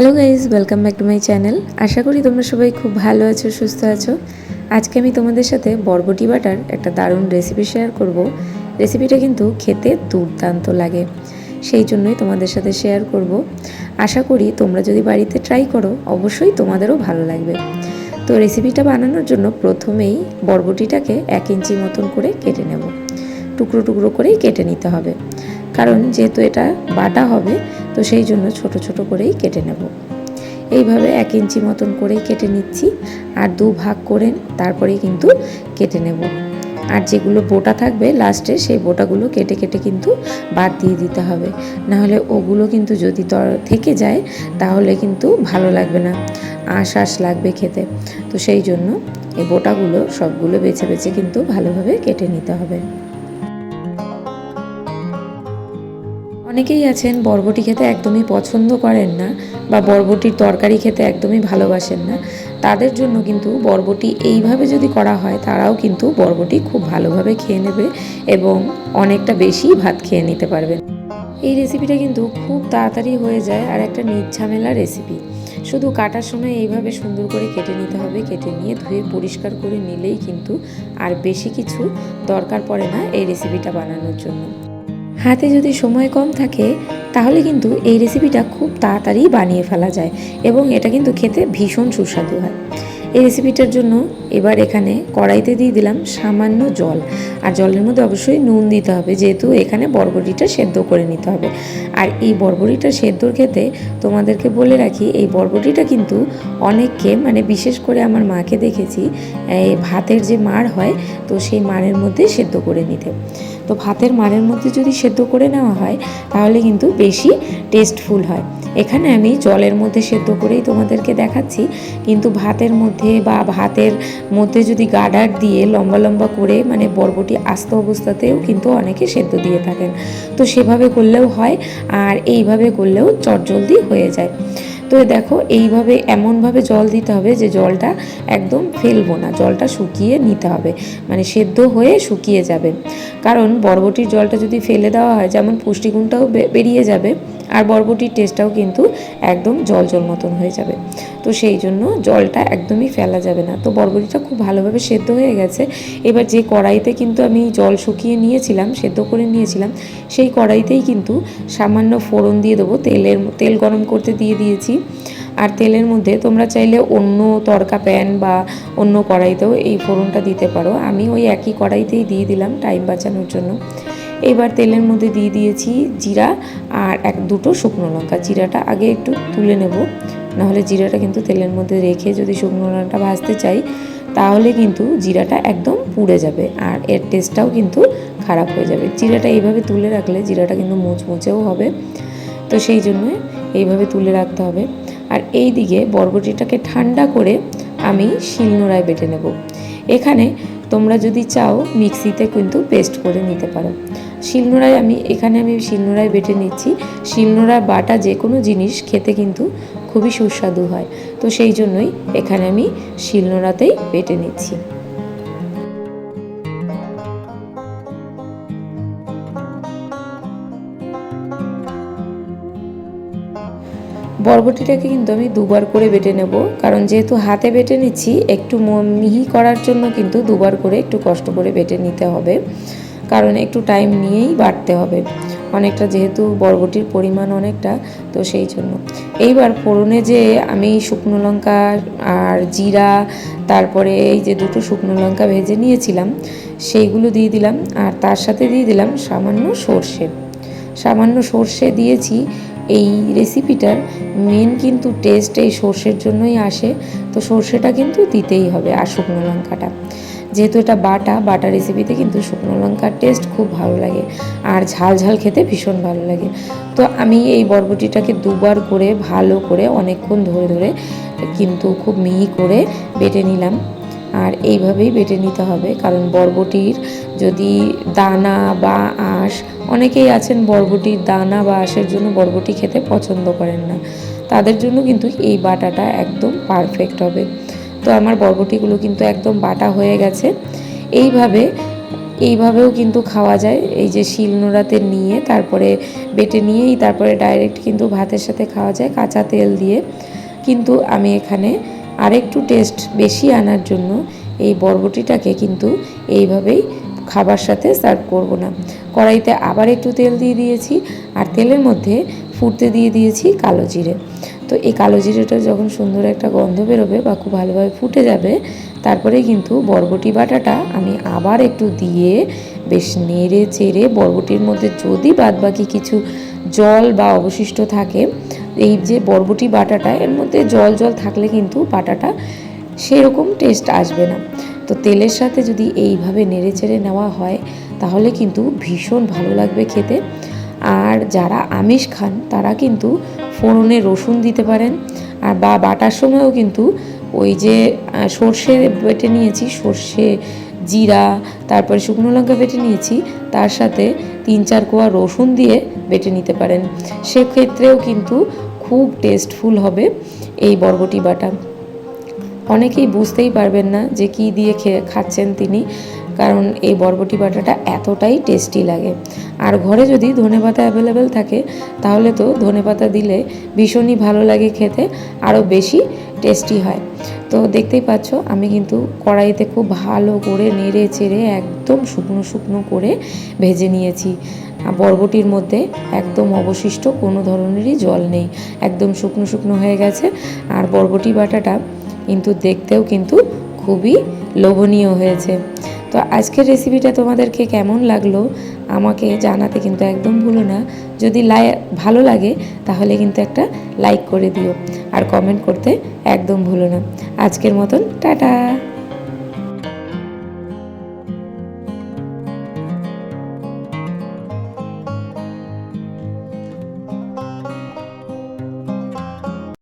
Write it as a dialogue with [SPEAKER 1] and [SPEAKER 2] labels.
[SPEAKER 1] Hello guys welcome back to my channel আশা করি তোমরা সবাই খুব ভালো আছো, সুস্থ আছো। আজকে আমি তোমাদের সাথে বরবটি বাটার একটা দারুণ রেসিপি শেয়ার করব। রেসিপিটা কিন্তু খেতে দুর্দান্ত লাগে, সেই জন্যই তোমাদের সাথে শেয়ার করব। আশা করি তোমরা যদি বাড়িতে ট্রাই করো, অবশ্যই তোমাদেরও ভালো লাগবে। তো রেসিপিটা বানানোর জন্য প্রথমেই বরবটিটাকে এক ইঞ্চি মতন করে কেটে নেব। টুকরো টুকরো করেই কেটে নিতে হবে। কারণ যেহেতু এটা বাটা হবে তো সেই জন্য ছোট ছোট করেই কেটে নেব। এইভাবে এক ইঞ্চি মতন করেই কেটে নিচ্ছি আর দু ভাগ করে তারপরেই কিন্তু কেটে নেব। আর যেগুলো বোটা থাকবে লাস্টে সেই বোটাগুলো কেটে কেটে কিন্তু বাদ দিয়ে দিতে হবে। নাহলে ওগুলো কিন্তু যদি থেকে যায় তাহলে কিন্তু ভালো লাগবে না আশ আশ লাগবে খেতে। তো সেই জন্য এই বোটাগুলো সবগুলো বেছে বেছে কিন্তু ভালোভাবে কেটে নিতে হবে। অনেকেই আছেন বরবটি খেতে একদমই পছন্দ করেন না বা বরবটির তরকারি খেতে একদমই ভালোবাসেন না। তাদের জন্য কিন্তু বরবটি এইভাবে যদি করা হয়, তারাও কিন্তু বরবটি খুব ভালোভাবে খেয়ে নেবে এবং অনেকটা বেশি ভাত খেয়ে নিতে পারবেন। এই রেসিপিটা কিন্তু খুব তাড়াতাড়ি হয়ে যায় আর একটা নির্ঝামেলা রেসিপি। শুধু কাটার সময় এইভাবে সুন্দর করে কেটে নিতে হবে, কেটে নিয়ে ধুয়ে পরিষ্কার করে নিলেই কিন্তু আর বেশি কিছু দরকার পড়ে না এই রেসিপিটা বানানোর জন্য। হাতে যদি সময় কম থাকে, তাহলে কিন্তু এই রেসিপিটা খুব তাড়াতাড়ি বানিয়ে ফেলা যায় এবং এটা কিন্তু খেতে ভীষণ সুস্বাদু হয়। এই রেসিপিটার জন্য এবার এখানে কড়াইতে দিয়ে দিলাম সামান্য জল। আর জলের মধ্যে অবশ্যই নুন দিতে হবে, যেহেতু এখানে বরবটিটা সেদ্ধ করে নিতে হবে। আর এই বরবটিটা সেদ্ধর খেতে তোমাদেরকে বলে রাখি, এই বরবটিটা কিন্তু অনেককে মানে বিশেষ করে আমার মাকে দেখেছি, এই ভাতের যে মার হয়, তো সেই মারের মধ্যে সেদ্ধ করে নিতে। তো ভাতের মানের মধ্যে যদি সেদ্ধ করে নেওয়া হয়, তাহলে কিন্তু বেশি টেস্টফুল হয়। এখানে আমি জলের মধ্যে সেদ্ধ করেই তোমাদেরকে দেখাচ্ছি। কিন্তু ভাতের মধ্যে বা ভাতের মধ্যে যদি গাডার দিয়ে লম্বা লম্বা করে মানে বরবটি আস্ত অবস্থাতেও কিন্তু অনেকে সেদ্ধ দিয়ে থাকেন। তো সেভাবে করলেও হয়, আর এইভাবে করলেও চটজলদি হয়ে যায়। তো দেখো এইভাবে এমনভাবে জল দিতে হবে যে জলটা একদম ফেলব না, জলটা শুকিয়ে নিতে হবে। মানে সেদ্ধ হয়ে শুকিয়ে যাবে। কারণ বরবটির জলটা যদি ফেলে দেওয়া হয়, যেমন পুষ্টিগুণটাও বেরিয়ে যাবে, আর বরবটির টেস্টটাও কিন্তু একদম জল জল মতন হয়ে যাবে। তো সেই জন্য জলটা একদমই ফেলা যাবে না। তো বরবটিটা খুব ভালোভাবে সেদ্ধ হয়ে গেছে। এবার যে কড়াইতে কিন্তু আমি জল শুকিয়ে নিয়েছিলাম, সেদ্ধ করে নিয়েছিলাম, সেই কড়াইতেই কিন্তু সামান্য ফোড়ন দিয়ে দেবো। তেলের, তেল গরম করতে দিয়ে দিয়েছি। আর তেলের মধ্যে তোমরা চাইলে অন্য তরকা প্যান বা অন্য কড়াইতেও এই ফোড়নটা দিতে পারো। আমি ওই একই কড়াইতেই দিয়ে দিলাম টাইম বাঁচানোর জন্য। এবার তেলের মধ্যে দিয়ে দিয়েছি জিরা আর এক দুটো শুকনো লঙ্কা। জিরাটা আগে একটু তুলে নেব, নাহলে জিরাটা কিন্তু তেলের মধ্যে রেখে যদি শুকনো লঙ্কাটা ভাজতে চাই, তাহলে কিন্তু জিরাটা একদম পুড়ে যাবে আর এর টেস্টটাও কিন্তু খারাপ হয়ে যাবে। জিরাটা এইভাবে তুলে রাখলে জিরাটা কিন্তু মুচমুচেও হবে। তো সেই জন্য এইভাবে তুলে রাখতে হবে। আর এই দিকে বরবটিটাকে ঠান্ডা করে আমি শিলনোড়ায় বেটে নেব। এখানে তোমরা যদি চাও মিক্সিতে কিন্তু পেস্ট করে নিতে পারো। শিলনোড়ায় আমি, এখানে আমি শিলনোড়ায় বেটে নিচ্ছি। শিলনোড়ায় বাটা যে কোনো জিনিস খেতে কিন্তু খুবই সুস্বাদু হয়। তো সেই জন্যই এখানে আমি শিলনোড়াতেই বেটে নিচ্ছি। বরবটিটাকে কিন্তু আমি দুবার করে বেটে নেব। কারণ যেহেতু হাতে বেটে নিচ্ছি, একটু মিহি করার জন্য কিন্তু দুবার করে একটু কষ্ট করে বেটে নিতে হবে। কারণ একটু টাইম নিয়েই বাটতে হবে। অনেকটা যেহেতু বরবটির পরিমাণ অনেকটা, তো সেই জন্য। এইবার ফোড়নে যে আমি শুকনো লঙ্কা আর জিরা, তারপরে এই যে দুটো শুকনো লঙ্কা ভেজে নিয়েছিলাম, সেইগুলো দিয়ে দিলাম। আর তার সাথে দিয়ে দিলাম সামান্য সর্ষে। সামান্য সর্ষে দিয়েছি। এই রেসিপিটার মেন কিন্তু টেস্ট এই সর্ষের জন্যই আসে। তো সর্ষেটা কিন্তু দিতেই হবে আর শুকনো লঙ্কাটা। যেহেতু এটা বাটা বাটা রেসিপিতে কিন্তু শুকনো লঙ্কার টেস্ট খুব ভালো লাগে। আর ঝাল ঝাল খেতে ভীষণ ভালো লাগে। তো আমি এই বরবটিটাকে দুবার করে ভালো করে অনেকক্ষণ ধরে ধরে কিন্তু খুব মিহি করে বেটে নিলাম। আর এইভাবেই বেটে নিতে হবে। কারণ বরবটির যদি দানা বা আঁশ, অনেকেই আছেন বরবটির দানা বা আঁশের জন্য বরবটি খেতে পছন্দ করেন না। তাদের জন্য কিন্তু এই বাটাটা একদম পারফেক্ট হবে। তো আমার বরবটিগুলো কিন্তু একদম বাটা হয়ে গেছে। এইভাবে, এইভাবেও কিন্তু খাওয়া যায়। এই যে শিলনোড়াতে নিয়ে তারপরে বেটে নিয়েই তারপরে ডাইরেক্ট কিন্তু ভাতের সাথে খাওয়া যায় কাঁচা তেল দিয়ে। কিন্তু আমি এখানে আরেকটু টেস্ট বেশি আনার জন্য এই বরবটিটাকে কিন্তু এইভাবেই খাবার সাথে সার্ভ করব না। কড়াইতে আবার একটু তেল দিয়ে দিয়েছি আর তেলের মধ্যে ফুটতে দিয়ে দিয়েছি কালো জিরে। তো এই কালো জিরেটা যখন সুন্দর একটা গন্ধ বেরোবে বা খুব ভালোভাবে ফুটে যাবে, তারপরে কিন্তু বরবটি বাটাটা আমি আবার একটু দিয়ে বেশ নেড়ে চেড়ে বরবটির মধ্যে যদি বাদবাকি কিছু জল বা অবশিষ্ট থাকে, এই যে বরবটি বাটাটা, এর মধ্যে জল জল থাকলে কিন্তু বাটাটা সেরকম টেস্ট আসবে না। তো তেলের সাথে যদি এইভাবে নেড়ে চেড়ে নেওয়া হয়, তাহলে কিন্তু ভীষণ ভালো লাগবে খেতে। আর যারা আমিষ খান, তারা কিন্তু ফোড়নে রসুন দিতে পারেন। আর বা বাটার সময়ও কিন্তু ওই যে সর্ষে বেটে নিয়েছি, সর্ষে, জিরা, তারপরে শুকনো লঙ্কা বেটে নিয়েছি, তার সাথে তিন চার কোয়া রসুন দিয়ে বেটে নিতে পারেন। সেক্ষেত্রেও কিন্তু খুব টেস্টফুল হবে এই বরবটি বাটা। অনেকেই বুঝতেই পারবেন না যে কি দিয়ে খেয়ে খাচ্ছেন তিনি। কারণ এই বরবটি বাটাটা এতটাই টেস্টি লাগে। আর ঘরে যদি ধনেপাতা অ্যাভেলেবেল থাকে, তাহলে তো ধনেপাতা দিলে ভীষণই ভালো লাগে খেতে, আরও বেশি টেস্টি হয়। তো দেখতেই পাচ্ছ, আমি কিন্তু কড়াইতে খুব ভালো করে নেড়ে চেড়ে একদম শুকনো শুকনো করে ভেজে নিয়েছি। বরবটির মধ্যে একদম অবশিষ্ট কোনো ধরনেরই জল নেই। একদম শুকনো শুকনো হয়ে গেছে। আর বরবটি বাটাটা কিন্তু দেখতেও কিন্তু খুবই লোভনীয় হয়েছে। তো আজকের রেসিপিটা তোমাদেরকে কেমন লাগল আমাকে জানাতে কিন্তু একদম ভুলো না। যদি লাই, ভালো লাগে, তাহলে কিন্তু একটা লাইক করে দিও। আর কমেন্ট করতে একদম ভুলো না। আজকের মতন, টাটা!